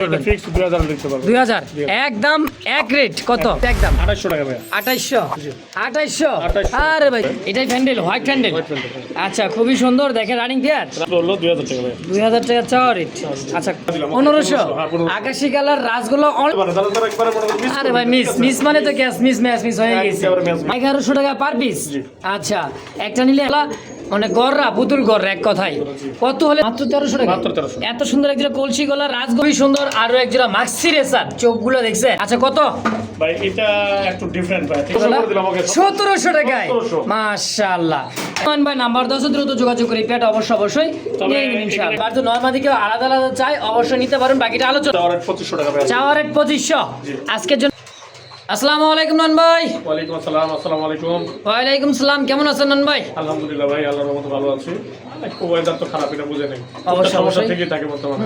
এটা দুই হাজার লিখতে পারব। দুই হাজার। একদম এক রেট কত? একদম। আঠাশশো টাকা ভাই আঠাইশশো। আঠাইশশো? 2800 আরে ভাই এটাই ফ্যান্ডেল হোয়াইট আচ্ছা খুবই সুন্দর দেখে রানিং দেয়ার দুই হাজার টাকা ভাই দুই হাজার টাকা চাওয়া রেট আচ্ছা পনেরোশো। হ্যাঁ, 1500 আকাশি কালার রাসগুলো আরে ভাই মিস মিস মানে তো ক্যাশ মিস ম্যাচ মিস হয়ে গেছে। এগারোশো টাকা পার পিস আচ্ছা একটা নিলে মানে গররা পুতুল গররা এক কথায়। কত হলে? মাত্র তেরোশো টাকা। মাত্র 1300 এত সুন্দর একজোড়া কলসি গলা রাজগবি সুন্দর আরও একজোড়া মাক্সি রেসার। চোখগুলো দেখছেন? আচ্ছা কত? ভাই এটা একটু ডিফারেন্ট ভাই। সতেরোশো টাকায়। 1700 মাশাআল্লাহ। মোহন ভাই নাম্বার দশ দ্রুত যোগাযোগ করি। পেট অবশ্যই আর তো আলাদা আলাদা চাই অবশ্যই নিতে পারেন। বাকিটা আলোচনা চাওয়ার রেট পঁচিশশো আজকের জন্য আসসালামু আলাইকুম নন ভাই। ওয়ালাইকুম আসসালাম আসসালামু আলাইকুম। ওয়ালাইকুম সালাম কেমন আছেন নন ভাই? আলহামদুলিল্লাহ ভাই আল্লাহর রহমতে ভালো আছি। একটু ওয়েদার তো খারাপ এটা বুঝে নেই। অবশ্যই, সমস্যা। থেকেই থাকে বর্তমানে।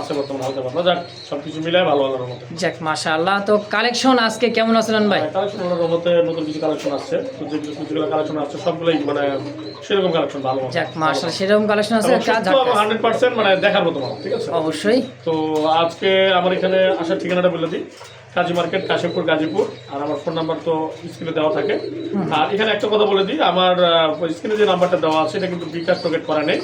আছে বর্তমানে হালকা পাতলা। যাক সবকিছু মিলাই ভালো আল্লাহর রহমতে। যাক মাশাআল্লাহ। তো কালেকশন আজকে কেমন আছেন নন ভাই? কালেকশন আল্লাহর রহমতে নতুন কিছু কালেকশন আসছে। তো যে কিছু কালেকশন আসছে সবগুলোই মানে সেরকম কালেকশন ভালো যাক মাশাআল্লাহ সেরকম কালেকশন আছে কাজ মানে দেখার মতো ঠিক আছে? অবশ্যই। তো আজকে আমার এখানে আসার ঠিকানাটা বলে দিই। কাজী মার্কেট কাশিমপুর গাজীপুর। আর আমার ফোন নাম্বার তো স্ক্রিনে দেওয়া থাকে। আর এখানে একটা কথা বলে দিই আমার স্ক্রিনে যে নাম্বারটা দেওয়া আছে এটা কিন্তু বিকাশ রকেট করা নেই।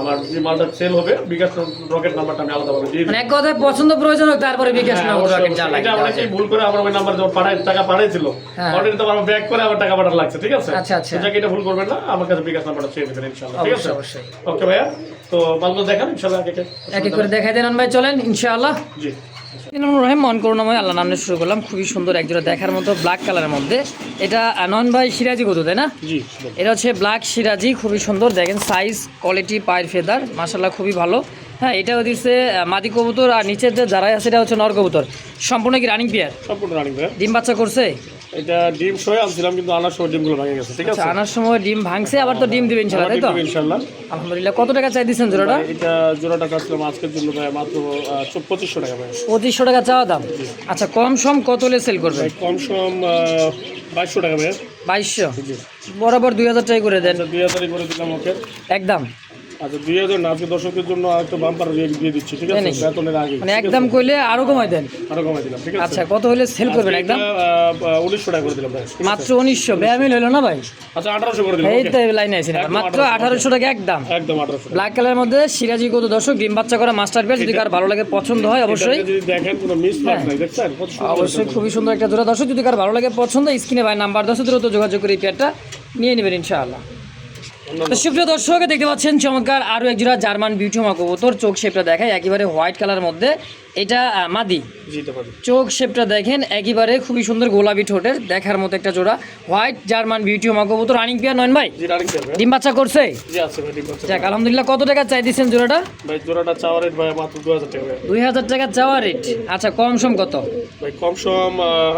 আমার যে মালটা সেল হবে বিকাশ রকেট নাম্বারটা আমি আলাদাভাবে দিয়ে দিই। মানে এক পছন্দ প্রয়োজন হোক তারপরে বিকাশ হ্যাঁ, রকেট যা লাগে এটা অনেকেই ভুল করে আমার ওই নাম্বার যখন পাঠায় টাকা পাঠাইছিল হ্যাঁ। অলরেডি তো আমার ব্যাক করে আবার টাকা পাঠার লাগছে ঠিক আছে? আচ্ছা, আচ্ছা। যাকে এটা ভুল করবেন না। আমার কাছে বিকাশ নাম্বারটা চেয়ে নেবেন ইনশাআল্লাহ ঠিক আছে? অবশ্যই। ওকে ভাইয়া। তো মালগুলো দেখান ইনশাআল্লাহ এক এক করে দেখাই দেন ভাই চলেন ইনশাআল্লাহ। জি। রহিম মন করুণাময় আল্লাহ নামে শুরু করলাম। খুবই সুন্দর একজোড়া দেখার মতো ব্ল্যাক কালারের মধ্যে। এটা নন ভাই সিরাজি কত তাই না? এটা হচ্ছে ব্ল্যাক সিরাজি খুবই সুন্দর। দেখেন সাইজ কোয়ালিটি পায়ের ফেদার মাসাল্লাহ খুবই ভালো। হ্যাঁ এটা দিচ্ছে মাদি কবুতর আর নিচের যে যারাই আছে এটা হচ্ছে নর কবুতর। সম্পূর্ণ কি রানিং পেয়ার সম্পূর্ণ রানিং ভাইয়া ডিম বাচ্চা করছে? এটা ডিম সয়ে আনছিলাম কিন্তু আনার সময় ডিমগুলো ভেঙে গেছে ঠিক আছে? আচ্ছা আনার সময় ডিম ভাঙছে আবার তো ডিম দিবে ইনশাল্লাহ তাই তো? ইনশাআল্লাহ আলহামদুলিল্লাহ কত টাকা চাই দিচ্ছেন জোড়াটা? এটা জোড়াটা কাটছিলাম আজকের জন্য ভাই মাত্র পঁচিশশো টাকা ভাই। পঁচিশশো টাকা চাওয়া দাম? আচ্ছা কম সম কত হলে সেল করবে কম সম বাইশশো টাকা ভাই। বাইশশো? বরাবর দুই হাজার টাকা করে দেন। আচ্ছা দুই হাজারই করে দিলাম ওকে। একদম। আচ্ছা দুই হাজার না আজকে দর্শকদের জন্য একটা বাম্পার রেট দিয়ে দিচ্ছি ঠিক আছে? বেতনের আগে। মানে একদম কইলে আরও কমাই দেন। আরও কমাই দিলাম ঠিক আছে? আচ্ছা কত হলে সেল করবেন একদম? উনিশশো টাকা করে দিলাম ভাই। মাত্র উনিশশো। বেয়ামিল হলো না ভাই? আচ্ছা আঠারোশো করে দিলাম এই তো লাইনে আছে মাত্র 1800 আঠারোশো টাকা একদম। একদম আঠারোশো ব্ল্যাক কালারের মধ্যে সিরাজি কত দর্শক ডিম বাচ্চা করা মাস্টার পেয়ার যদি কার ভালো লাগে পছন্দ হয় অবশ্যই। যদি দেখেন কোনো মিস হ্যাঁ। নাই দেখছেন? অবশ্যই খুবই সুন্দর একটা জোড়া। দর্শক যদি কার ভালো লাগে পছন্দ স্ক্রিনে ভাই নাম্বার দশ দ্রুত যোগাযোগ করে এই পেয়ারটা নিয়ে নেবেন ইনশাআল্লাহ। তো সুপ্রিয় দর্শক দেখতে পাচ্ছেন চমৎকার আরও একজোড়া জার্মান বিউটি মা কবুতর। চোখ শেপটা দেখায় একেবারে হোয়াইট কালার মধ্যে। এটা মাদি। চোখ শেপটা দেখেন একেবারে খুবই সুন্দর গোলাপি ঠোঁটের দেখার মতো একটা জোড়া। হোয়াইট জার্মান বিউটি মা কবুতর রানিং পেয়ার নয়ন ভাই? ডিম বাচ্চা করছে? যাক আলহামদুলিল্লাহ কত টাকা চাই দিচ্ছেন জোড়াটা? ভাই জোড়াটা চাওয়ার রেট ভাই মাত্র দু হাজার টাকা ভাই। দুই হাজার টাকা চাওয়া রেট আচ্ছা কম সম কত? ভাই কম সম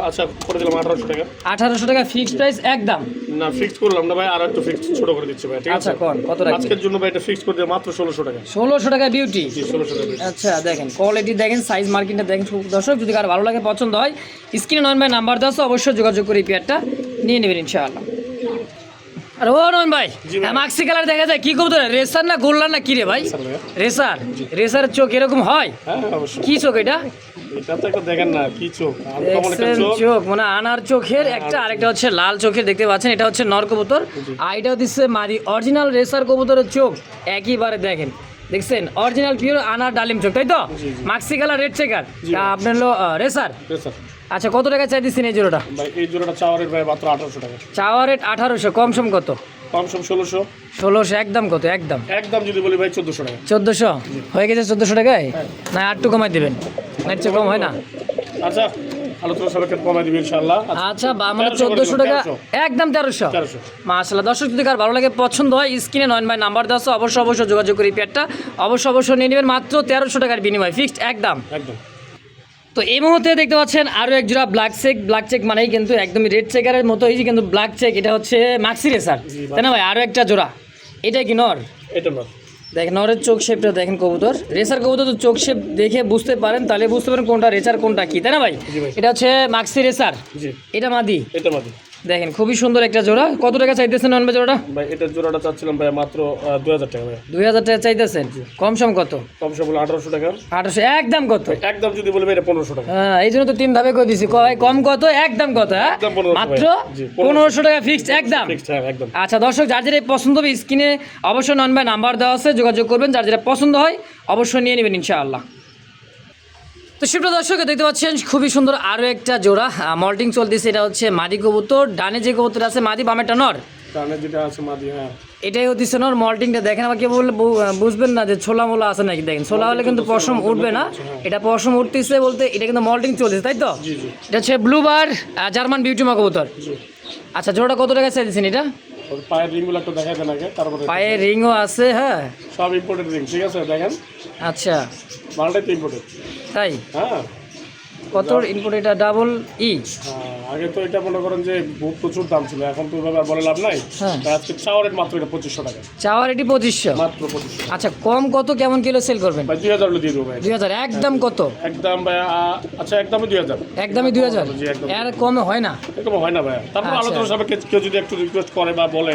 আচ্ছা করে দিলাম আঠারোশো টাকা। আঠারোশো টাকা ফিক্সড প্রাইস একদম। না ফিক্স করলাম না ভাই আর একটু ফিক্স ছোট করে দিচ্ছি ভাই। ঠিক আছে? আচ্ছা কোন? কত রাখবেন আজকের জন্য ভাই এটা ফিক্স করে দিয়ে মাত্র ষোলোশো টাকা। ষোলোশো টাকা বিউটি জি ষোলোশো টাকা আচ্ছা দেখেন কোয়ালিটি দেখেন সাইজ মার্কিংটা দেখেন দর্শক যদি কারও ভালো লাগে পছন্দ হয় স্ক্রিনে নন ভাই নাম্বার আছে, অবশ্যই যোগাযোগ করে পেয়ারটা নিয়ে নেবেন ইনশাআল্লাহ। আর ও নন ভাই মাক্সি কালার দেখা যায় কি করতো রেসার না গোল্লার না কি রে ভাই? ভাইয়া। রেসার। চোখ এরকম হয় হ্যাঁ অবশ্যই। কি চোখ এটা? এটা তো একটা দেখেন না কি চোখ? একটা মানে আনার চোখের একটা আরেকটা হচ্ছে লাল চোখের দেখতে পাচ্ছেন এটা হচ্ছে নর কবুতর। আর এটা দিচ্ছে মাদি অরিজিনাল রেসার কবুতরের চোখ একইবারে দেখেন। দেখছেন অরিজিনাল পিওর আনার ডালিম চোখ তাই তো? মাক্সি কালার রেড চেকার আপনার হলো রেসার আচ্ছা কত টাকা চাই দিচ্ছেন এই জোড়াটা? এই জোড়াটা চাওয়ার রেট ভাই মাত্র আঠারোশো টাকা। চাওয়া রেট আঠারোশো কম সম কত? কম সম ষোলোশো। ষোলোশো একদম কত? একদম। একদম যদি বলি ভাই চোদ্দোশো টাকা। চোদ্দোশো? হয়ে গেছে চোদ্দোশো টাকায়? না আটটু কমাই দেবেন। না এর কম হয় না? আচ্ছা আলোচনা সাপেক্ষে কমাই দিবি ইনশাল্লাহ আচ্ছা বা মানে চোদ্দোশো টাকা একদম তেরোশো। তেরোশো। মাশাল্লাহ দর্শক যদি কার ভালো লাগে পছন্দ হয় স্ক্রিনে নয়ন ভাই নাম্বার দেওয়া আছে, অবশ্যই অবশ্যই যোগাযোগ করি পেয়ারটা। অবশ্যই অবশ্যই নিয়ে নেবেন মাত্র তেরোশো টাকার বিনিময়। ফিক্সড? একদম। একদম। তো এই মুহূর্তে দেখতে পাচ্ছেন আরও এক জোড়া ব্ল্যাক চেক ব্ল্যাক চেক মানেই কিন্তু একদমই রেড চেকারের মতো মতোই কিন্তু ব্ল্যাক চেক এটা হচ্ছে মাক্সি রেসার তাই না ভাই? আরও একটা জোড়া। এটা কি নর? এটা নর। দেখেন নরের চোখ শেপটা দেখেন কবুতর। রেসার কবুতর তো চোখ শেপ দেখে বুঝতে পারেন তাহলে বুঝতে পারেন কোনটা রেসার কোনটা কি। তাই না ভাই? এটা হচ্ছে মাক্সি রেসার এটা মাদি। এটা মাদি। দেখেন খুবই সুন্দর একটা জোড়া। কত টাকা চাইতেছেন নন জোড়াটা? ভাই এটার জোড়াটা চাচ্ছিলাম ভাই মাত্র দুই হাজার টাকা ভাই। দুই হাজার টাকা চাইতেছেন? কম সম কত? কম সে বলে আঠারোশো টাকা। আঠারোশো একদম কত? একদম যদি বলবে এটা পনেরোশো টাকা। হ্যাঁ এই জন্য তো তিন ধাপে করে দিছি। কয় কম কত? একদম কত হ্যাঁ? একদম 1500 মাত্র 1500 পনেরোশো। টাকা ফিক্সড একদম? হ্যাঁ একদম। আচ্ছা দর্শক যার যেটা পছন্দ হবে স্ক্রিনে অবশ্যই নন ভাই নাম্বার দেওয়া আছে যোগাযোগ করবেন। যার যেটা পছন্দ হয় অবশ্যই নিয়ে নেবেন ইনশাআল্লাহ। তো সুপ্রিয় দর্শক দেখতে পাচ্ছেন খুবই সুন্দর আরও একটা জোড়া মল্টিং চলতেছে এটা হচ্ছে মাদি কবুতর। ডানে যে কবুতর আছে মাদি বামেটা নর? কারণে যেটা আছে মাদি হ্যাঁ। এটাই হচ্ছে নর মল্টিংটা দেখেন আবার কে বললে বুঝবেন না যে ছোলা মোলা আছে নাকি? দেখেন ছোলা হলে কিন্তু পশম উঠবে না। এটা পশম উঠতেছে বলতে এটা কিন্তু মল্টিং চলতেছে তাই তো? এটা হচ্ছে ব্লুবার জার্মান বিউটিমা কবুতর। আচ্ছা জোড়াটা কত টাকা চাইছেন এটা? ওর পায়ের রিংগুলো একটু দেখাই দেন আগে তারপরে পায়ের রিংও আছে হ্যাঁ? সব ইম্পোর্টেড রিং ঠিক আছে? দেখেন। আচ্ছা। মালটাই তো ইম্পোর্টেড তাই? হ্যাঁ। কত ইনপুট এটা ডাবল ই আগে তো এটা মনে করেন যে বহু- প্রচুর দাম ছিল এখন তো ওইভাবে বলে লাভ নাই। হ্যাঁ। আজকে চাওয়ার রেট মাত্র এটা পঁচিশশো টাকা। চাওয়ার এটি পঁচিশশো? মাত্র পঁচিশশো আচ্ছা কম কত কেমন কিলো সেল করবেন? ভাই দুই হাজার দিয়ে দেবো ভাই। দুই হাজার একদম কত? একদম ভাই আচ্ছা একদমই দুই হাজার। একদমই দুই হাজার? এর কমে হয় না? এরকম হয় না ভাই। তারপর আচ্ছা। আলোচনা সাপেক্ষে কেউ যদি একটু রিকোয়েস্ট করে বা বলে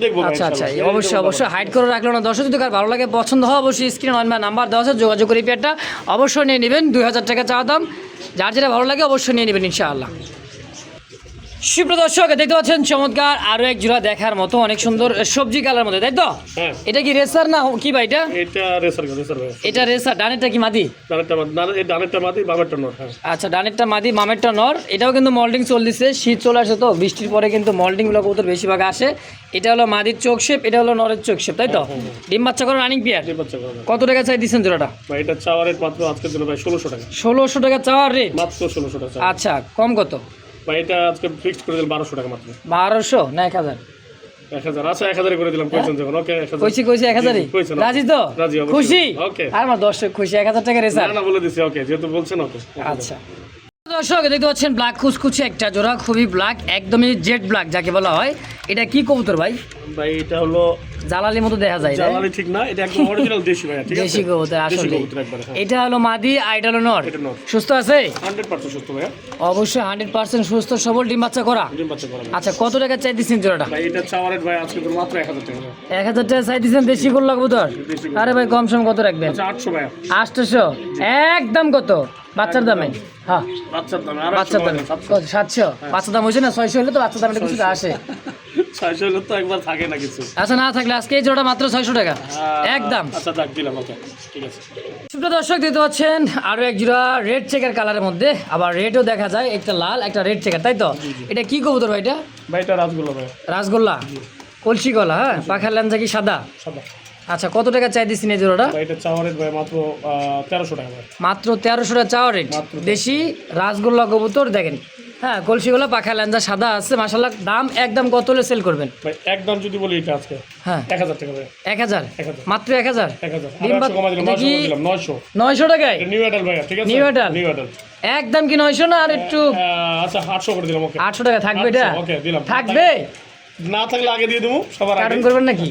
দেখব আচ্ছা আচ্ছা অবশ্যই অবশ্যই হাইড করে রাখল না। দর্শক যদি কার ভালো লাগে পছন্দ হয় অবশ্যই স্ক্রিন অন নাম্বার দেওয়া আছে যোগাযোগ করে পেয়ারটা অবশ্যই নিয়ে নেবেন। দুই হাজার টাকা চাওয়া দাম। যার যেটা ভালো লাগে অবশ্যই নিয়ে নেবেন ইনশাআল্লাহ। সুপ্রিয় দর্শক দেখতে পাচ্ছেন চমৎকার আরও এক জোড়া দেখার মতো অনেক সুন্দর সবজি কালার মধ্যে তাই তো? হ্যাঁ। এটা কি রেসার না কি ভাই এটা? এটা রেসার রেসার ভাই। এটা রেসার ডানেরটা কি মাদি? ডানেরটা মাদি ডানেরটা মাদি বামেরটা নট হ্যাঁ। আচ্ছা ডানেরটা মাদি মামেরটা নর। এটাও কিন্তু মল্ডিং চলতেছে শীত চলে আসে তো বৃষ্টির পরে কিন্তু মল্ডিংগুলো কবুতর বেশিরভাগ আসে। এটা হলো মাদির চোখ শেপ এটা হলো নরের চোখ শেপ তাই তো? ডিম বাচ্চা করে রানিং পেয়ার কত টাকা চাই দিচ্ছেন জোড়াটা? ভাই এটা চাওয়ার রেট মাত্র আজকের জন্য ভাই ষোলোশো টাকা। ষোলোশো টাকা চাওয়ার রেট মাত্র ষোলোশো টাকা আচ্ছা কম কত? ভাই এটা আজকে ফিক্সড করে দিলাম বারোশো টাকা মাত্র। বারোশো? না এক হাজার। এক হাজার। আচ্ছা এক হাজারে করে দিলাম কইছেন যখন ওকে এক হাজার। কইছি কইছি এক হাজারই। রাজি তো? রাজি, খুশি? ওকে। আর আমার দর্শক খুশি এক হাজার টাকা রেসার না না বলে দিছি ওকে যেহেতু বলছেন ওকে। আচ্ছা। দর্শক দেখতে পাচ্ছেন ব্ল্যাক কুচকুচে একটা জোড়া খুবই ব্ল্যাক একদমই জেড ব্ল্যাক যাকে বলা হয়। এটা কি কবুতর ভাই? ভাই এটা হলো জালালি মতো দেখা যায়? জ্বালানি ঠিক না এটা একদম অরিজিনাল দেশি ভাই ঠিক আছে? দেশি কবুতর আসলে হ্যাঁ। এটা হলো মাদি আইডা হলো নর। সুস্থ আছে? হান্ড্রেড পার্সেন্ট সুস্থ ভাইয়া। অবশ্যই হান্ড্রেড পার্সেন্ট সুস্থ সবল ডিম বাচ্চা করা। ডিম বাচ্চা করা ভাই। আচ্ছা কত টাকা চাই দিছেন জোড়াটা? ভাই এটা চাওয়ার ভাই আজকে তো মাত্র এক হাজার টাকা। ভাই। এক হাজার টাকা চাই দিচ্ছেন দেশি করল কবুতর? আরে ভাই কম সম কত রাখবেন? আচ্ছা আটশো ভাইয়া। আটশোশো? একদম কত? বাচ্চার দামে? হ্যাঁ। বাচ্চার দাম আর বাচ্চার দামে? সাতশো। বাচ্চার দাম হয়েছে না? ছয়শো হলে তো বাচ্চার দামে কিছু আসে। ছয়শো তো একবার থাকে না কিছু। আচ্ছা না থাকলে আজকে এই জোড়া মাত্র ছয়শো টাকা। একদম। আচ্ছা দাগ দিলাম ওকে ঠিক আছে। সুপ্রিয় দর্শক দেখতে পাচ্ছেন আরও এক জোড়া রেড চেকার কালারের মধ্যে আবার রেডও দেখা যায় একটা লাল একটা রেড চেকার তাই তো? এটা কি কবুতর ভাই এটা? ভাই এটা রাজগুলো ভাই। রাসগোল্লা? কলসি গলা হ্যাঁ? পাখার ল্যাঞ্জা কি সাদা? সাদা। আচ্ছা কত টাকা চাই দিচ্ছেন এই জোড়াটা? এটা চাওয়ার রেট ভাই মাত্র তেরোশো টাকা মাত্র তেরোশো টাকা চাওয়া রেট দেশি রাসগোল্লা কবুতর দেখেন হ্যাঁ কলসিগুলো পাখা ল্যাঞ্জা সাদা আছে মাসাল্লাহ দাম একদম কত হলে সেল করবেন? ভাই একদম যদি বলি এটা আজকে হ্যাঁ। এক হাজার টাকা ভাই। এক হাজার? মাত্র এক হাজার? নয়শো নয়শো। টাকায়? নিউ ভাই ঠিক আছে? নিউ? নিউ একদম কি নয়শো না আর একটু আচ্ছা আটশো করে দিলাম আটশো টাকা থাকবে এটা? থাকবে? না থাকলে আগে দিয়ে দেবো সবার কারণ করবেন নাকি?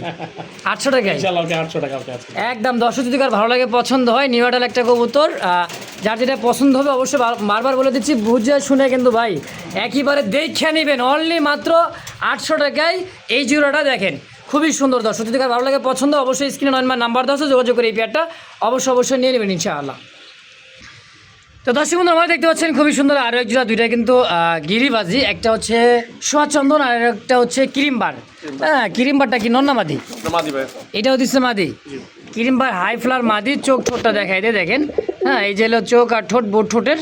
আটশো টাকায়? আটশো টাকা একদম দর্শক যদি কার ভালো লাগে পছন্দ হয় নিউ আডাল একটা কবুতর যার যেটা পছন্দ হবে অবশ্যই বারবার বলে দিচ্ছি বুঝে শুনে কিন্তু ভাই একইবারে দেখে নেবেন অনলি মাত্র আটশো টাকায় এই জিরোটা দেখেন। খুবই সুন্দর দর্শক যদি কার ভালো লাগে পছন্দ অবশ্যই স্ক্রিনে নয় নাম্বার দশ যোগাযোগ করে এই পেয়ারটা অবশ্যই অবশ্যই নিয়ে নেবেন ইনশাআল্লাহ। তো দর্শক বন্ধু আমরা দেখতে পাচ্ছেন খুবই সুন্দর আরও এক জোড়া দুইটা কিন্তু আহ, গিরিবাজি একটা হচ্ছে সোয়াচন্দন আর একটা হচ্ছে কিরিমবার। হ্যাঁ কিরিমবারটা কি নন্নামাদি মাদি? এটাও দিচ্ছে মাদি। কিরিমবার হাই ফ্লার মাদি চোখ ঠোঁটটা দেখাই দিয়ে দেখেন। হ্যাঁ এই যে হলো চোখ আর ঠোঁট বোট ঠোঁটের।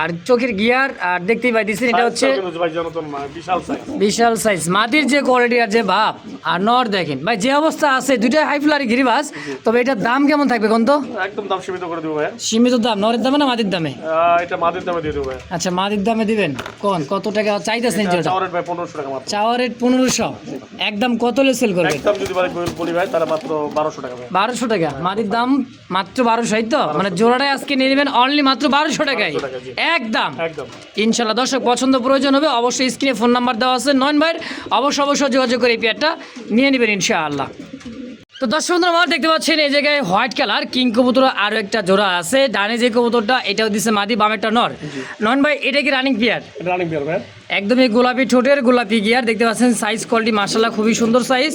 আর চোখের গিয়ার আর দেখতেই পাইতেছেন এটা হচ্ছে বিশাল সাইজ মাটির যে কোয়ালিটি আর যে ভাব আর নর দেখেন। ভাই যে অবস্থা আছে দুইটাই হাই ফ্লার গিরিবাস তবে এটার দাম কেমন থাকবে কোন তো? একদম দাম সীমিত করে দেবো ভাই সীমিত দাম নরের দামে না মাটির দামে? এটা মাদির দামে দিয়ে দেবো ভাই আচ্ছা মাটির দামে দিবেন। কোন কত টাকা চাইতেছেন যেটা চাওয়ার রেট ভাই পনেরোশো টাকা মাত্র। চাওয়া রেট পনেরোশো। একদম কত লে সেল করবে? একদম যদি ভাই বলি ভাই তাহলে মাত্র বারোশো টাকা ভাই বারোশো টাকা। মাটির দাম মাত্র বারোশো তো? মানে জোড়াটাই আজকে নিয়ে নেবেন অনলি মাত্র বারোশো টাকায়। টাকা, জি। একদম। একদম। ইনশাল্লাহ দর্শক পছন্দ প্রয়োজন হবে অবশ্যই স্ক্রিনে ফোন নাম্বার দেওয়া আছে। নয়ন ভাইয়ের অবশ্যই অবশ্যই যোগাযোগ করে এই পেয়ারটা নিয়ে নেবেন ইনশাআল্লাহ। তো দর্শক বন্ধুরা আমার দেখতে পাচ্ছেন এই জায়গায় হোয়াইট কালার কিং কবুতর আরও একটা জোড়া আছে। ডানে যে কবুতরটা এটাও দিচ্ছে মাদি বামেরটা নর। নন ভাই এটা কি রানিং পেয়ার রানিং পেয়ার ভাই একদমই গোলাপি ঠোঁটের গোলাপি গিয়ার দেখতে পাচ্ছেন সাইজ কোয়ালিটি মার্শাল্লাহ খুবই সুন্দর সাইজ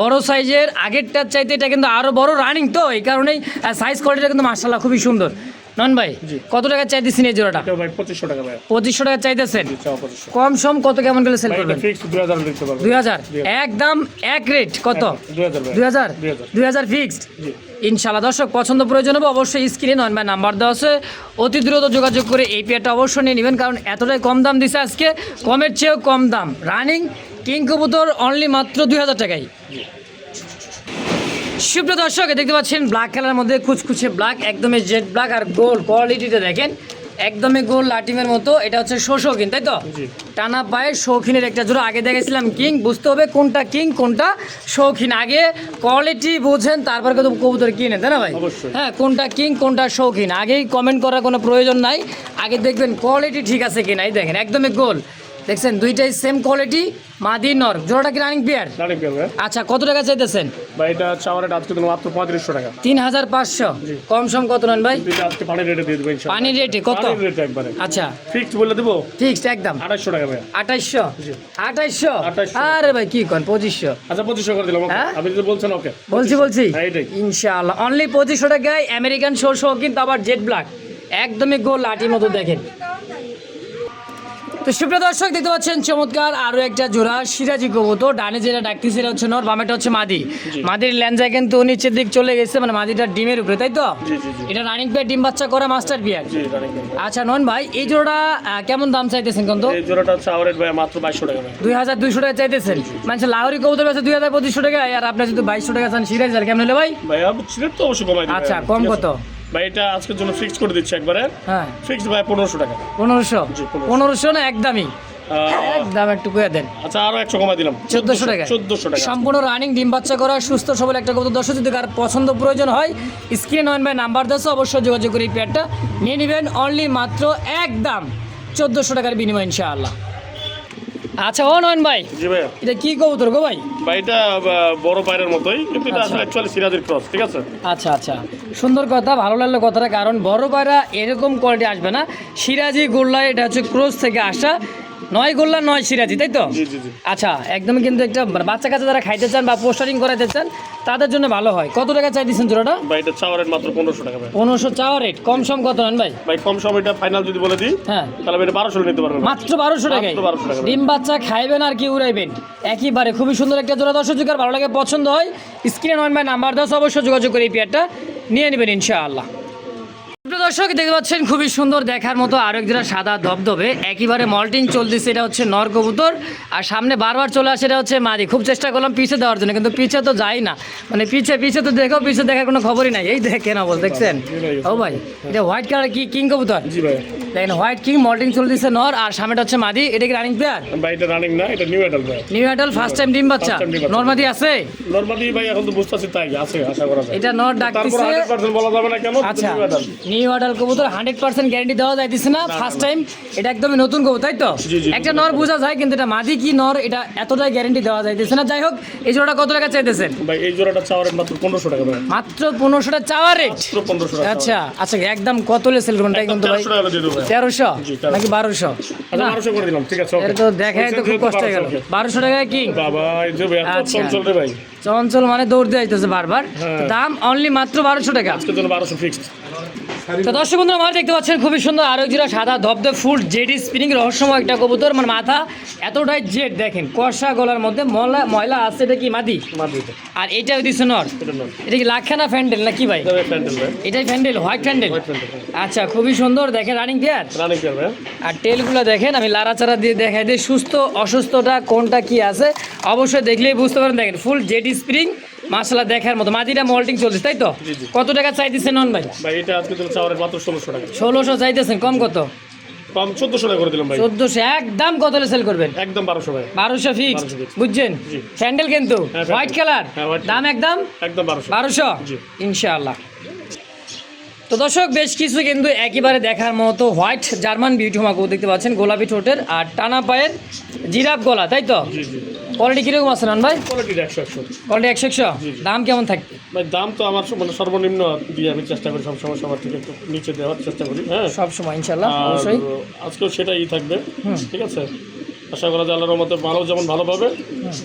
বড় সাইজের আগেরটার চাইতে এটা কিন্তু আরও বড় রানিং তো এই কারণেই সাইজ কোয়ালিটিটা কিন্তু মার্শাল্লাহ খুবই সুন্দর। নন ভাই। কত টাকা চাইতেছেন এই জোড়াটা? ভাই পঁচিশশো টাকা ভাই। পঁচিশশো টাকা চাইতেছেন? কম সম কত কেমন করে সেল করবেন? ফিক্স দুই হাজার দিতে পারব। দুই হাজার? একদম এক রেট কত? দুই হাজার ভাই। দুই হাজার? দুই হাজার। দুই হাজার ফিক্সড জি। ইনশাল্লাহ দর্শক পছন্দ প্রয়োজন হবে অবশ্যই স্ক্রিনে নন ভাই নাম্বার দেওয়া আছে। অতি দ্রুত যোগাযোগ করে এই পেয়ারটা অবশ্যই নিয়ে নেবেন কারণ এতটাই কম দাম দিছে আজকে। কমের চেয়েও কম দাম। রানিং কিং কবুতর অনলি মাত্র দুই হাজার টাকায় সুপ্রিয় দর্শক দেখতে পাচ্ছেন ব্ল্যাক কালারের মধ্যে কুচকুচে ব্ল্যাক একদমই জেড ব্ল্যাক আর গোল কোয়ালিটিটা দেখেন। একদমই গোল লাটিমের মতো এটা হচ্ছে শৌখিন তাই তো? টানা পায়ে শৌখিনের একটা জোড়া আগে দেখেছিলাম কিং বুঝতে হবে কোনটা কিং কোনটা শৌখিন। আগে কোয়ালিটি বুঝেন তারপর কিন্তু কবুতর কিনে তাই না ভাই? হ্যাঁ কোনটা কিং কোনটা শৌখিন আগেই কমেন্ট করার কোনো প্রয়োজন নাই। আগে দেখবেন কোয়ালিটি ঠিক আছে কিনা এই দেখেন একদমই গোল দেখছেন দুইটাই সেম কোয়ালিটি মাদি নর। জোড়াটা কি রানিং পেয়ার রানিং পেয়ার আচ্ছা কত টাকা চাইতেছেন? ভাই এটা চাওয়ার আজকে মাত্র পঁয়ত্রিশশো টাকা। তিন হাজার পাঁচশো। জি। কম সম কত নেন ভাই? এটা আজকে পানির রেটে দিয়ে দেবো ইনশাআল্লাহ। পানির রেটে কত? পানির রেটে একবারে। আচ্ছা। ফিক্সড বলে দেবো? ফিক্সড একদম। আঠাশশো টাকা ভাই। আঠাইশশো? জি। আঠাইশশো? 2800 আরে ভাই কি কন পঁচিশশো? আচ্ছা পঁচিশশো করে দিলাম? হ্যাঁ? আপনি যদি বলছেন ওকে। বলছি বলছি। হ্যাঁ, ইনশাআল্লাহ। অনলি পঁচিশশো টাকায় আমেরিকান শো শো কিন্তু আবার জেড ব্ল্যাক একদমই গোল লাঠির মতো দেখেন। তো সুপ্রিয় দর্শক দেখতে পাচ্ছেন চমৎকার আরও একটা জোড়া সিরাজি কবুতর। ডানে যেটা ডাকতেছে এটা হচ্ছে নর বামেটা হচ্ছে মাদি। মাদির ল্যাঞ্জা কিন্তু নিচের দিক চলে গেছে মানে মাদিটা ডিমের উপরে তাই তো? এটা রানিং পেয়ার ডিম বাচ্চা করা মাস্টার বিয়ার পেয়ার। আচ্ছা নন ভাই এই জোড়াটা কেমন দাম চাইতেছেন কিন্তু? এই জোড়াটা রেট ভাই মাত্র বাইশশো টাকা ভাই দুই হাজার দুইশো টাকা চাইতেছেন। মানে লাহরি কবুতর আছে দুই হাজার পঁচিশশো টাকা আর আপনি যদি বাইশশো টাকা চান সিরাজ আর কেমন হলে ভাই? ভাই তো অবশ্যই কমাই আচ্ছা কম কত? ভাই এটা আজকের জন্য ফিক্স করে দিচ্ছি একবারে। হ্যাঁ। ফিক্সড ভাই পনেরোশো টাকা। পনেরোশো? জি, 1500 পনেরোশো না একদমই? একটু দেন। আচ্ছা আরও একশো কমাই দিলাম। চোদ্দশো টাকা। চোদ্দশো টাকা। সম্পূর্ণ রানিং ডিম বাচ্চা করা সুস্থ সবল একটা কবুতর দর্শক যদি কার পছন্দ প্রয়োজন হয় স্ক্রিনে নয়ন ভাই নাম্বার দশ অবশ্যই যোগাযোগ করে এই পেয়ারটা নিয়ে নেবেন। অনলি মাত্র একদম চোদ্দোশো টাকার বিনিময় ইনশাআল্লাহ। আচ্ছা ও নয়ন ভাই। জি ভাই এটা কি কবুতর গো ভাই? ভাই এটা বড় পায়রের মতোই কিন্তু এটা আচ্ছা। আসলে অ্যাকচুয়ালি সিরাজের ক্রস ঠিক আছে? আচ্ছা আচ্ছা। সুন্দর কথা ভালো লাগল কথাটা কারণ বড় পায়রা এরকম কোয়ালিটি আসবে না। সিরাজি গোল্লা এটা হচ্ছে ক্রোজ থেকে আসা। নয় গোল্লা নয় সিরাজি তাই তো? আচ্ছা একদমই কিন্তু একটা বাচ্চা কাচ্চা যারা খাইতে চান বা পোস্টারিং করাতে চান তাদের জন্য ভালো হয়। কত টাকা চাই দিচ্ছেন জোড়াটা? ভাই এটা চাওয়ার রেট মাত্র পনেরোশো টাকা ভাই। পনেরোশো চাওয়া রেট। কম সম কত নেন ভাই? ভাই কম সময়টা ফাইনাল যদি বলে দিই হ্যাঁ। তাহলে এটা বারোশো নিতে পারবেন। মাত্র বারোশো টাকায়। মাত্র 1200 টাকা। ডিম বাচ্চা খাইবেন আর কি উড়াইবেন। একইবারে খুবই সুন্দর একটা জোড়া। দর্শক যদি ভালো লাগে পছন্দ হয় স্ক্রিনে নয় ভাই নাম্বার দশ অবশ্যই যোগাযোগ করে এই পেয়ারটা নিয়ে নেবেন ইনশাআল্লাহ। দর্শক দেখতে পাচ্ছেন খুবই সুন্দর দেখার মতো আরও এক জোড়া সাদা ধবধবে। একেবারে মল্টিং চলতেছে এটা হচ্ছে নর কবুতর। আর সামনে বারবার চলে আসে এটা হচ্ছে মাদি। খুব চেষ্টা করলাম পিছে দেওয়ার জন্য কিন্তু পিছে তো যাই না। মানে পিছে পিছে তো দেখো পিছে দেখার কোনো খবরই নাই। এই দেখেন অবল দেখছেন? ও ভাই এটা হোয়াইট কালার কি কিং কবুতর? দেখেন হোয়াইট কিং মল্টিং চলতেছে নর আর সামনেটা হচ্ছে মাদি। এটা কি রানিং প্লেয়ার ভাই এটা রানিং না এটা নিউ অ্যাডাল্ট ভাই। নিউ অ্যাডাল ফার্স্ট টাইম ডিম বাচ্চা। নর্মাদি আছে? নর্মালি ভাই এখন তো বুঝতেছি তাই আছে আশা করা যায়। এটা নর ডাকতেছে। বলা যাবে না কেন আচ্ছা নিউ অর্ডার কবুতর হান্ড্রেড পার্সেন্ট গ্যারেন্টি দেওয়া যাইতেছে না ফার্স্ট টাইম এটা একদমই নতুন কবুতর তাই তো? একটা নর বোঝা যায় কিন্তু এটা মাদি কি নর এটা এতটাই গ্যারেন্টি দেওয়া যাইতেছে না। যাই হোক এই জোড়াটা কত টাকা চাইতেছেন? ভাই এই জোড়াটা চাওয়ার রেট মাত্র পনেরোশো টাকা মাত্র পনেরোশোটা চাওয়ার রেট মাত্র পনেরোশো টাকা আচ্ছা আচ্ছা একদম কত লেসেল তাই কিন্তু ভাই? তেরোশো টাকা। নাকি বারোশো? আচ্ছা বারোশো করে দিলাম ঠিক আছে এর তো তো খুব কষ্ট হয়ে গেল। বারোশো টাকায় কি? আচ্ছা। চঞ্চল রে ভাই। চঞ্চল মানে দৌড় দিয়ে যাইতেছে বারবার। হ্যাঁ। দাম অনলি মাত্র বারোশো টাকা। বারোশো ফিক্সড তো দর্শক বন্ধুরা আমার দেখতে পাচ্ছেন খুবই সুন্দর আরও জোড়া সাদা ধবধব ফুল জেডি স্পিনিং রহস্যময় একটা কবুতর। মানে মাথা এতটাই জেড দেখেন কষা গলার মধ্যে ময়লা ময়লা আছে এটা কি মাদি? আর এটা দিচ্ছে নর। এটা কি লাখানা ফ্যান্ডেল না কি ভাই? এটা ভাই ভাই। এটাই ফ্যান্ডেল হোয়াইট ফ্যান্ডেল? আচ্ছা খুবই সুন্দর দেখেন রানিং পেয়ার আর টেলগুলো দেখেন আমি লাড়াচাড়া দিয়ে দেখাই দিই সুস্থ অসুস্থটা কোনটা কি আছে? অবশ্যই দেখলেই বুঝতে পারেন দেখেন ফুল জেডি স্প্রিং মাসালা দেখার মতো। মাঝিটা মল্টিং চলছে তাই তো। কত টাকা চাইতেছেন নন ভাই? ভাই এটা আজকে তো চাওয়ার মাত্র ষোলোশো টাকা। ষোলোশো চাইতেছেন কম কত? কম চোদ্দশো টাকা করে দিলাম ভাই। চোদ্দোশো একদম কত সেল করবেন? একদম বারোশো ভাই। বারোশো ফিক্সড 1200 ফিক্স বুঝছেন? স্যান্ডেল কিন্তু হ্যাঁ, হোয়াইট কালার হ্যাঁ, দাম একদম? একদম বারোশো। বারোশো? জি। ইনশাআল্লাহ। তো দর্শক বেশ কিছু কিন্তু একেবারে দেখার মতো হোয়াইট জার্মান বিউটি মাকু দেখতে পাচ্ছেন গোলাপি ঠোঁটের আর টানা পায়ের জিরাফ গলা তাই তো? কোয়ালিটি কীরকম আছে নন ভাই? কোয়ালিটি একশো একশো। কোয়ালিটি একশো একশো। দাম কেমন থাকবে? ভাই দাম তো আমার মানে সর্বনিম্ন দিয়ে আমি চেষ্টা করি সবসময় সবার থেকে একটু নিচে দেওয়ার চেষ্টা করি হ্যাঁ। সব সময় ইনশাল্লাহ অবশ্যই। আজকেও সেটাই থাকবে ঠিক আছে? আশা করা যায় আল্লাহর মতো ভালো যেমন ভালো পাবে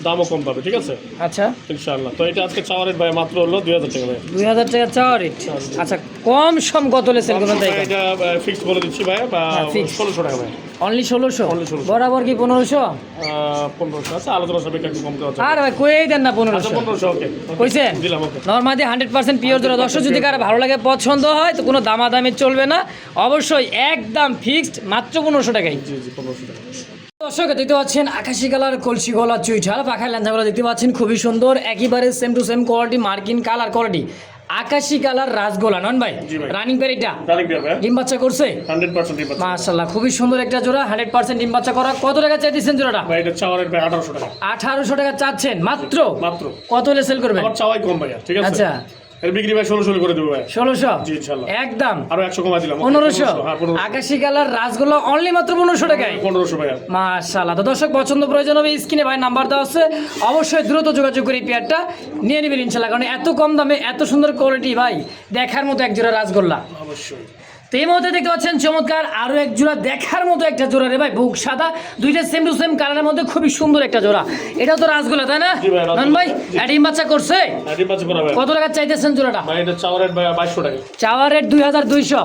দামও কম পাবে ঠিক আছে? আচ্ছা। ইনশাআল্লাহ। তো এটা আজকে চাওয়ারের ভাই মাত্র হলো দুই হাজার টাকা দুই হাজার টাকা চাওয়া রেট আচ্ছা কম সম কত হলে সেল করবেন তাই এটা ফিক্স বলে দিচ্ছি ভাই বা হ্যাঁ, fixed। ষোলোশো টাকা ভাই অনলি ষোলোশো? 1600 বরাবর কি পনেরোশো? পনেরোশো আছে আলোচনা সাপেক্ষে একটু কম দেওয়া আর ভাই কই দেন না আচ্ছা পনেরোশো পনেরোশো ওকে কইছেন দিলাম okay. Normally hundred percent pure জোড়া। দর্শক যদি কারও ভালো লাগে পছন্দ হয় তো কোনো দামা দামাদামি চলবে না। অবশ্যই একদম ফিক্সড মাত্র পনেরোশো টাকাই জি জি পনেরোশো টাকা। দর্শক দেখতে পাচ্ছেন আকাশি কালার কলসি গলা চুইঠাল পাখায় ল্যাঞ্জাগুলো দেখতে পাচ্ছেন খুবই সুন্দর একইবারে সেম টু সেম কোয়ালিটি মার্কিন কালার কোয়ালিটি আকাশি কালার রাজগোলা নন ভাই? রানিং পেয়ার এটা? ডিম বাচ্চা করছে? মাশাল্লাহ খুবই সুন্দর একটা জোড়া হান্ড্রেড পার্সেন্ট ডিম বাচ্চা করা। কত টাকা চাইতেছেন জোড়াটা? আঠারোশো টাকা। আঠারোশো টাকা চাচ্ছেন মাত্র? মাত্র। কত হলে সেল করবেন? চাওয়াই কম ভাইয়া ঠিক আছে? আচ্ছা। এর বিক্রি ভাই ষোলোশো করে দেবো ভাই। ষোলোশো? জি ইনশাল্লাহ। একদম। আরও একশো কমাই দিলাম। পনেরোশো? হ্যাঁ আকাশি কালার অনলি মাত্র পনেরোশো টাকায়। পনেরোশো ভাইয়া। মাশাল্লাহ তো দর্শক পছন্দ প্রয়োজন হবে স্ক্রিনে ভাই নাম্বার দেওয়া আছে। অবশ্যই দ্রুত যোগাযোগ করে পেয়ারটা নিয়ে নেবেন ইনশাল্লাহ কারণ এত কম দামে এত সুন্দর কোয়ালিটি ভাই দেখার মতো এক জোড়া রাসগোল্লা অবশ্যই। তো এই মুহূর্তে দেখতে পাচ্ছেন চমৎকার আরও এক জোড়া দেখার মতো একটা জোড়া রে ভাই বুক সাদা। দুইটা সেম টু সেম কালারের মধ্যে খুবই সুন্দর একটা জোড়া। এটাও তো রাসগোল্লা তাই না। নন ভাই জি। ডিম বাচ্চা করছে? কত টাকা চাইতেছেন জোড়াটা? চাওয়া রেট দুই হাজার দুইশো।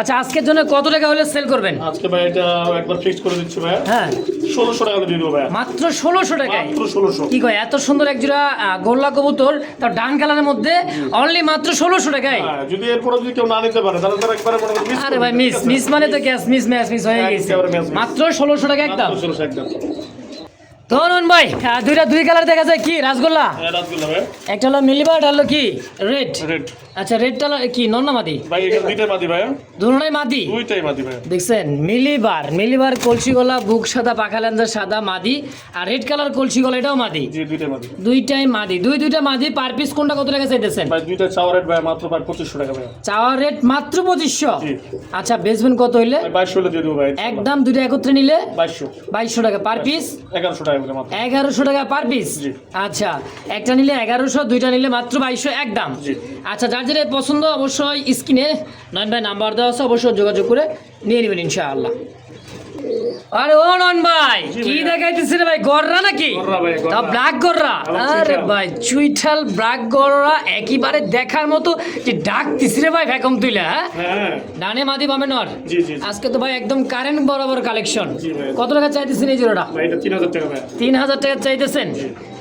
আচ্ছা আজকের জন্য কত টাকা হলে সেল করবেন? আজকে ভাই এটা একবার ফিক্স করে দিচ্ছি ভাই। হ্যাঁ। ষোলোশো টাকা দিয়ে দেবো ভাই। মাত্র ষোলোশো টাকায়? ষোলোশো। কি কয় এত সুন্দর এক জোড়া গোল্লা কবুতর তার ডান কালারের মধ্যে অনলি মাত্র ষোলোশো টাকায়? হ্যাঁ যদি এরপরে যদি কেউ না নিতে পারে তাহলে তারা একবারে আরে ভাই মিস মিস মানে তো ক্যাশ মিস ম্যাচ মিস হয়ে গেছে। মাত্র ষোলোশো টাকা একদম। ষোলোশো একদম। ধরুন ভাই দুইটা দুই কালার দেখা যায় কি? রাসগোল্লা? হ্যাঁ একটা হলো মিলিবার আর হলো কি? রেড রেড আচ্ছা রেডটা কি? ভাই দুইটাই মাদি ভাই মাদি? দুইটাই মাদি ভাই দেখছেন মিলিবার মিলিবার কলসি গলা বুক সাদা পাখালান্দার সাদা মাদি আর রেড কালার কলসি গলা এটাও মাদি? জি দুইটাই মাদি। দুইটাই মাদি। দুই দুইটা মাদি পার পিস কোনটা কত টাকা চাইতেছেন? ভাই দুইটা চাওয়ার রেট ভাই মাত্র ভাই পঁচিশশো টাকা ভাই চাওয়ার রেট মাত্র। আচ্ছা বেচবেন কত হইলে? হলে দিয়ে দেবো ভাই একদম দুটো একত্রে নিলে? বাইশশো। বাইশশো টাকা পার পিস এগারোশো টাকা মাত্র। টাকা পার পিস আচ্ছা একটা নিলে এগারোশো দুইটা নিলে মাত্র বাইশশো একদম। আচ্ছা যার যেটা পছন্দ অবশ্যই স্ক্রিনে নয়ন ভাই নাম্বার দেওয়া আছে অবশ্যই যোগাযোগ করে নিয়ে নেবেন ইনশাআল্লাহ। আরে ও নন ভাই কি ভাইয়া। দেখাইতেছে রে ভাই গররা নাকি। তা ব্ল্যাক গররা? আরে। ভাই চুইঠাল ব্ল্যাক গররা একইবারে দেখার মতো যে ডাক রে ভাই ভ্যাকম তুইলা হ্যাঁ? হ্যাঁ। ডানে মাদি বামে নর। জি জি জি। আজকে তো ভাই একদম কারেন্ট বরাবর কালেকশন। কত টাকা চাইতেছেন এই জোড়াটা? ভাই এটা তিন হাজার টাকা চাইতেছেন?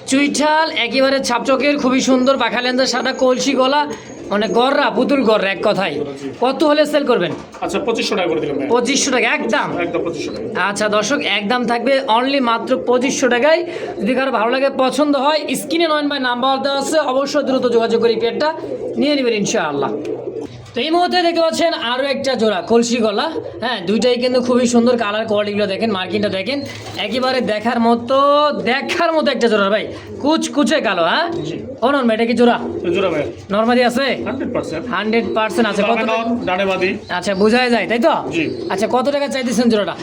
চুইঠাল একেবারে ছাপচকের খুবই সুন্দর পাখা লেন্দার সাদা কলসি গলা মানে গররা পুতুল গররা এক কথাই কত হলে সেল করবেন? আচ্ছা পঁচিশশো টাকা করে দিলাম ভাই পঁচিশশো টাকা একদম? একদম পঁচিশশো টাকা। আচ্ছা দর্শক একদম থাকবে অনলি মাত্র পঁচিশশো টাকায়। যদি কারও ভালো লাগে পছন্দ হয় স্ক্রিনে নয়ন ভাই নাম্বার দেওয়া আছে অবশ্যই দ্রুত যোগাযোগ করি পেটটা নিয়ে নেবেন ইনশাআল্লাহ। তো এই মুহূর্তে দেখতে পাচ্ছেন আরও একটা জোড়া কলসি গলা। হ্যাঁ দুইটাই কিন্তু খুবই সুন্দর কালার কোয়ালিটিগুলো দেখেন মার্কিনটা দেখেন। একেবারে দেখার মতো দেখার মতো একটা জোড়া ভাই। কুচ কুচে কালো হ্যাঁ। ও নন ভাই এটা কি জোড়া? জোড়া ভাই। নর্মালি আছে? Hundred percent. আছে। কত আচ্ছা বোঝাই যায় তাই তো? আচ্ছা কত টাকা চাইতেছেন জোড়াটা?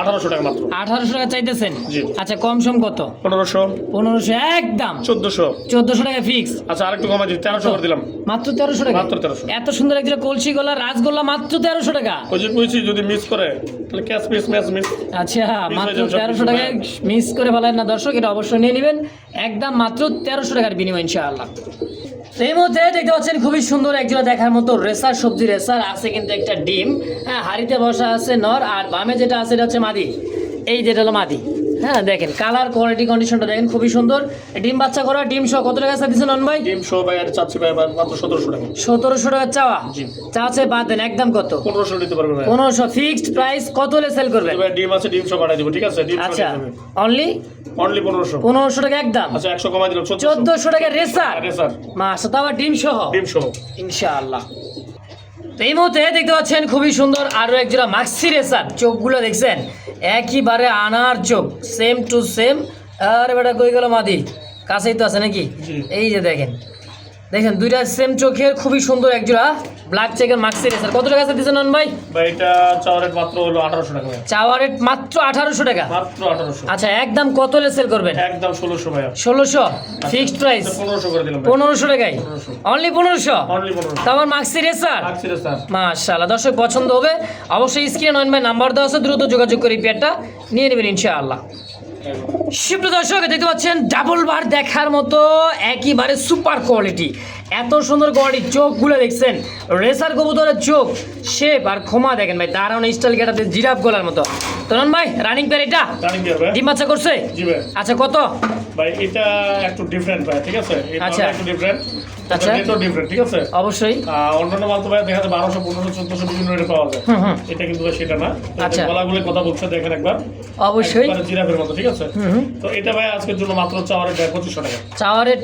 আঠারোশো টাকা মাত্র। আঠারোশো টাকা চাইতেছেন? আচ্ছা কম সম কত? পনেরোশো। পনেরোশো একদম। চোদ্দশো। চোদ্দশো টাকা ফিক্স আচ্ছা আরেকটু কমাই দিই তেরোশো করে দিলাম। মাত্র তেরোশো টাকা। মাত্র 1300 এত সুন্দর একটা কলসি গলা রাজগোল্লা মাত্র তেরোশো টাকা। ওই যে কইছি যদি মিস করে তাহলে ক্যাশ মিস ম্যাচ মিস আচ্ছা মাত্র তেরোশো টাকায় মিস করে ফেলেন না দর্শক এটা অবশ্যই নিয়ে নেবেন। একদম মাত্র তেরোশো টাকার বিনিময় ইনশাআল্লাহ। এই মধ্যে দেখতে পাচ্ছেন খুবই সুন্দর একজোড়া দেখার মতো রেসার সবজি রেসার আছে কিন্তু একটা ডিম। হ্যাঁ হাড়িতে বসা আছে নর আর বামে যেটা আছে এটা হচ্ছে মাদি। এই যেটা হলো মাদি। হ্যাঁ দেখেন কালার কোয়ালিটি কন্ডিশনটা দেখেন খুবই সুন্দর। ডিম বাচ্চা করা ডিম সহ কত টাকা দিচ্ছেন অন ভাই? গেম শো ভাই আর চাচ্ছি ভাই মাত্র সতেরোশো টাকা। সতেরোশো টাকা চাওয়া। চাচ্ছে বাদ দেন একদম কত? পনেরোশো নিতে পারবে ভাই। পনেরোশো ফিক্সড প্রাইস কত হলে সেল করবেন? ডিম আছে ডিম শো পাঠাই দেবো ঠিক আছে? ডিম আচ্ছা অনলি অনলি পনেরোশো। পনেরোশো টাকা একদম। আচ্ছা একশো কমাই দিলাম চোদ্দশো। টাকা রেসার। আরে স্যার মাস তাও আবার ডিম সহ? ডিম শো ইনশাআল্লাহ। তো এই মুহূর্তে দেখতে পাচ্ছেন খুবই সুন্দর আরও একজোড়া মাক্সি রেসার। চোখগুলো দেখছেন? একইবারে আনার চোখ সেম টু সেম আর বেটা কই গেল মাদি? কাছেই তো আছে নাকি? এই যে দেখেন দেখেন দুইটা সেম চোখের খুবই সুন্দর এক জোড়া ব্ল্যাক চেকের মাক্সি রেসার কত টাকা দিচ্ছেন নন ভাই? ভাই এটা চাওয়ার রেট মাত্র হলো আঠারোশো টাকা ভাই। চাওয়া রেট মাত্র আঠারোশো টাকা? মাত্র আঠারোশো। আচ্ছা একদম কত সেল করবেন? একদম ষোলোশো ভাইয়া। ষোলোশো? ফিক্সড প্রাইস পনেরোশো করে দিলাম ভাই। পনেরোশো টাকায়? অনলি পনেরোশো? অনলি পনেরোশো। তো আমার মাক্সি রেসার রে স্যার মাশাআল্লাহ দর্শক পছন্দ হবে। অবশ্যই স্ক্রিনে নয় ভাই নাম্বার দেওয়া আছে দ্রুত যোগাযোগ করে পেয়ারটা নিয়ে নেবেন ইনশাআল্লাহ। সুপ্রিয় দর্শক দেখতে পাচ্ছেন ডাবল বার দেখার মতো একইবারে সুপার কোয়ালিটি এত সুন্দর কোয়ালিটি চোখগুলো দেখছেন? রেসার কবুতরের চোখ শেপ আর ক্ষমা দেখেন ভাই দাঁড়ানো স্টাইল গেটাতে জিরাফ গলার মতো। তরুণ ভাই রানিং পেয়ার এটা? ডিম বাচ্চা করছে? আচ্ছা কত? ভাই এটা একটু ডিফারেন্ট ভাই ঠিক আছে? আচ্ছা। একটু ডিফারেন্ট আচ্ছা। এটা ডিফারেন্ট ঠিক আছে? অবশ্যই। আহ, অন্যান্য মাল তো ভাই দেখা যায় বারোশো পনেরোশো চোদ্দশো বিভিন্ন রেটে পাওয়া যায়। হুম হুম। এটা কিন্তু সেটা না। আচ্ছা। গলাগুলো কথা বলছে দেখেন একবার। অবশ্যই। জিরাফের মতো ঠিক আছে? তো এটা ভাই আজকের জন্য মাত্র চাওয়ার রেট পঁচিশশো টাকা। চাওয়া রেট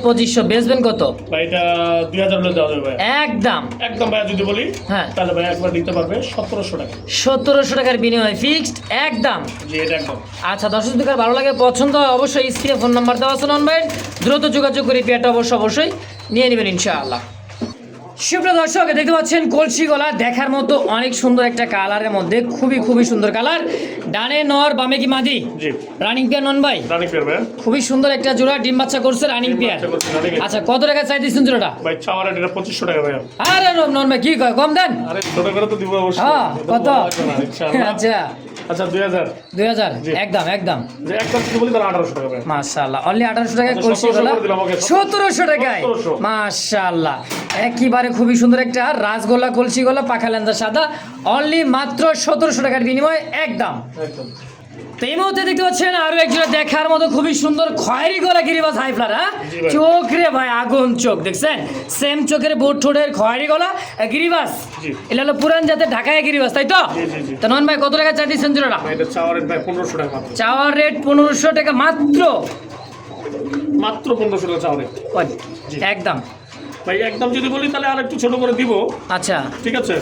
বেচবেন কত? ভাই এটা দুই হাজার হলে দেওয়া যাবে ভাই একদম। একদম ভাই যদি বলি হ্যাঁ। তাহলে ভাই একবার পারবে সতেরোশো টাকা। সতেরোশো টাকার বিনিময় ফিক্সড একদম। জি এটা একদম। আচ্ছা দর্শক ভালো লাগে পছন্দ হয় অবশ্যই স্ক্রিনে ফোন নাম্বার দেওয়া আছে নন ভাই দ্রুত যোগাযোগ করে পেয়েটা অবশ্যই অবশ্যই নিয়ে নেবেন ইনশাআল্লাহ। সুপ্রিয় দর্শক দেখতে পাচ্ছেন কলসি গলা দেখার মতো অনেক সুন্দর একটা কালারের মধ্যে খুবই খুবই সুন্দর কালার। ডানে নর বামে কি মাদি? জি। রানিং পেয়ার নন ভাই? রানিং পেয়ার ভাই খুবই সুন্দর একটা জোড়া ডিম বাচ্চা করছে রানিং পেয়ার। আচ্ছা কত টাকা চাইতেছেন জোড়াটা? ভাই চাওয়ার এটা পঁচিশশো টাকা ভাই আরে নন ভাই কি কম দেন? আরে ছোট করে তো দিব অবশ্যই। হ্যাঁ কত। আচ্ছা। আচ্ছা। একদম একদম। যে একদম যদি বলি তাহলে আঠারোশো টাকা মাশাআল্লাহ। অনলি আঠারোশো টাকায় আচ্ছা, কলসি 1700 গলা? টাকায়? 1700 মাশাআল্লাহ। একেবারে খুবই সুন্দর একটা রাজগোল্লা কলসি গলা পাখা লেন্দা সাদা। অনলি মাত্র সতেরোশো টাকার বিনিময়ে একদম। একদম। তো এই মুহূর্তে দেখতে পাচ্ছেন আরও একজোড়া দেখার মতো খুবই সুন্দর খয়েরি গলা গিরিবাজ হাইফ্লার হ্যাঁ? চোখ রে ভাই আগুন চোখ দেখছেন? সেম চোখের বোট ঠোঁটের খয়েরি গলা জি। এটা হলো পুরান জাতের ঢাকায় গিরিবাজ তাই তো। তো নন ভাই কত টাকা চাই দিচ্ছেন জোড়াটা? চাওয়ার রেট পনেরোশো টাকা মাত্র। মাত্র। পনেরোশো টাকা চাওয়ার রেট। একদম। ভাই একদম যদি বলি তাহলে আর একটু ছোট করে দিব। আচ্ছা। ঠিক আছে?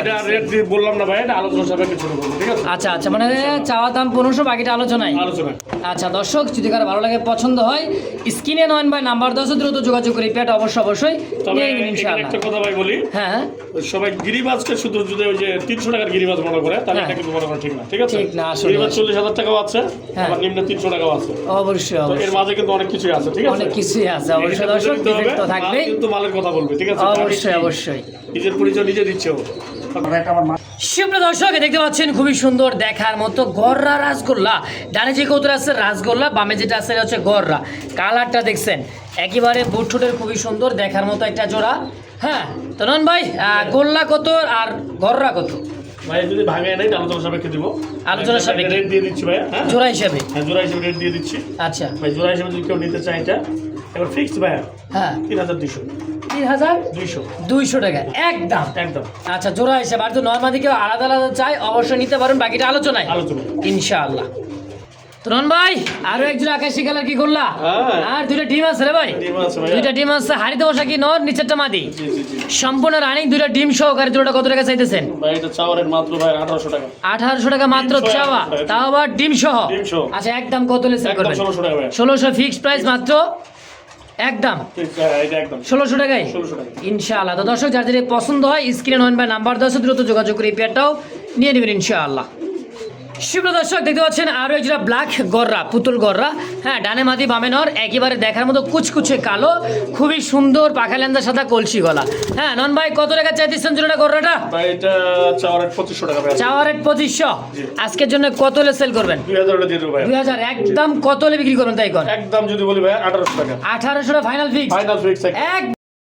এটা রেট বললাম না ভাই এটা আলোচনা সাপেক্ষে ছোট করব ঠিক আছে? আচ্ছা আচ্ছা মানে চাওয়া দাম পনেরোশো বাকিটা আলোচনায়। আলোচনা আচ্ছা দর্শক যদি কারও ভালো লাগে পছন্দ হয় স্ক্রিনে নয়ন ভাই নাম্বার দশ দ্রুত যোগাযোগ করে পেট অবশ্যই অবশ্যই তবে একটা কথা ভাই বলি হ্যাঁ ওই সবাই গিরিবাজকে শুধু যদি ওই যে তিনশো টাকার গিরিবাজ মনে করে তাহলে হ্যাঁ। এটা কিন্তু মনে করা ঠিক না ঠিক আছে? ঠিক না, আসলে। গিরিবাজ চল্লিশ হাজার টাকাও আছে হ্যাঁ। আবার নিম্ন তিনশো টাকাও আছে। অবশ্যই এর মাঝে কিন্তু অনেক কিছুই আছে ঠিক আছে? অনেক কিছুই আছে অবশ্যই দর্শক নিতে কিন্তু মালের কথা বলবে ঠিক আছে? অবশ্যই অবশ্যই। নিজের পরিচয় নিজে দিচ্ছে ও। সুপ্রিয় দর্শক দেখতে পাচ্ছেন খুবই সুন্দর দেখার মতো গররা রাসগোল্লা। ডানে যে কৌতুর আছে রাসগোল্লা বামে যেটা আছে হচ্ছে গররা। কালারটা দেখছেন একেবারে বুটঠুটের খুবই সুন্দর দেখার মতো একটা জোড়া। হ্যাঁ তো নন ভাই আহ, গোল্লা কত আর গররা কত? ভাই যদি ভাঙে নেই আলোচনা সাপেক্ষে দিব। আলোচনা সাপেক্ষে। রেট দিয়ে দিচ্ছি ভাই হ্যাঁ? জোড়া হিসাবে? হ্যাঁ জোড়া হিসেবে রেট দিয়ে দিচ্ছি। আচ্ছা। ভাই জোড়া হিসেবে যদি কেউ নিতে চায় এটা। এবার ফিক্সড ভাই হ্যাঁ। তিন হাজার দুইশো। তিন হাজার দুইশো। দুইশো টাকা একদম। একদম। আচ্ছা জোড়া হিসাবে আর তো নর্মালি কেউ আলাদা আলাদা চাই অবশ্যই নিতে পারেন বাকিটা আলোচনায়। আলোচনা ইনশাআল্লাহ। তরুণ ভাই আরও একজন আকাশি কালার কি করলা? হ্যাঁ। আর দুইটা ডিম আছে রে ভাই? ডিম আছে ভাইয়া। দুইটা ডিম আছে হাড়িতে বসা কি নর নিচেরটা মাদি? সম্পূর্ণ রানিং দুইটা ডিম সহকারে দুটোটা কত টাকা চাইতেছেন? ভাই এটা চাওয়ার মাত্র ভাই আঠারোশো টাকা। মাত্র চাওয়া তাও আবার ডিম সহ? ডিম আচ্ছা একদম কত করবেন টাকা ফিক্সড প্রাইস মাত্র একদম। হ্যাঁ, ষোলোশো টাকায়? ইনশাআল্লাহ। তো দর্শক যার যাদের পছন্দ হয় স্ক্রিনে নয় বা নাম্বার দশ দ্রুত যোগাযোগ করে এই পেয়ারটাও নিয়ে নেবেন ইনশাআল্লাহ। শুভ দর্শক দেখতে পাচ্ছেন আরও একটা ব্ল্যাক গররা পুতুল গররা। হ্যাঁ ডানে মাদি বামে নর একেবারে দেখার মতো কুচকুচে কালো খুবই সুন্দর পাখা লেন্দা সাদা কলসি গলা। হ্যাঁ নন ভাই কত টাকা চাইতেছেন জোড়াটা গররাটা? ভাই এটা চাওয়ার রেট পঁচিশশো। আজকের জন্য কত হলে সেল করবেন? দুই হাজার দুই একদম কত হলে বিক্রি করবেন তাই কর একদম যদি বলি ভাই আঠারোশো টাকা। আঠারোশো ফাইনাল ফিক্স ফাইনাল ফিক্স এক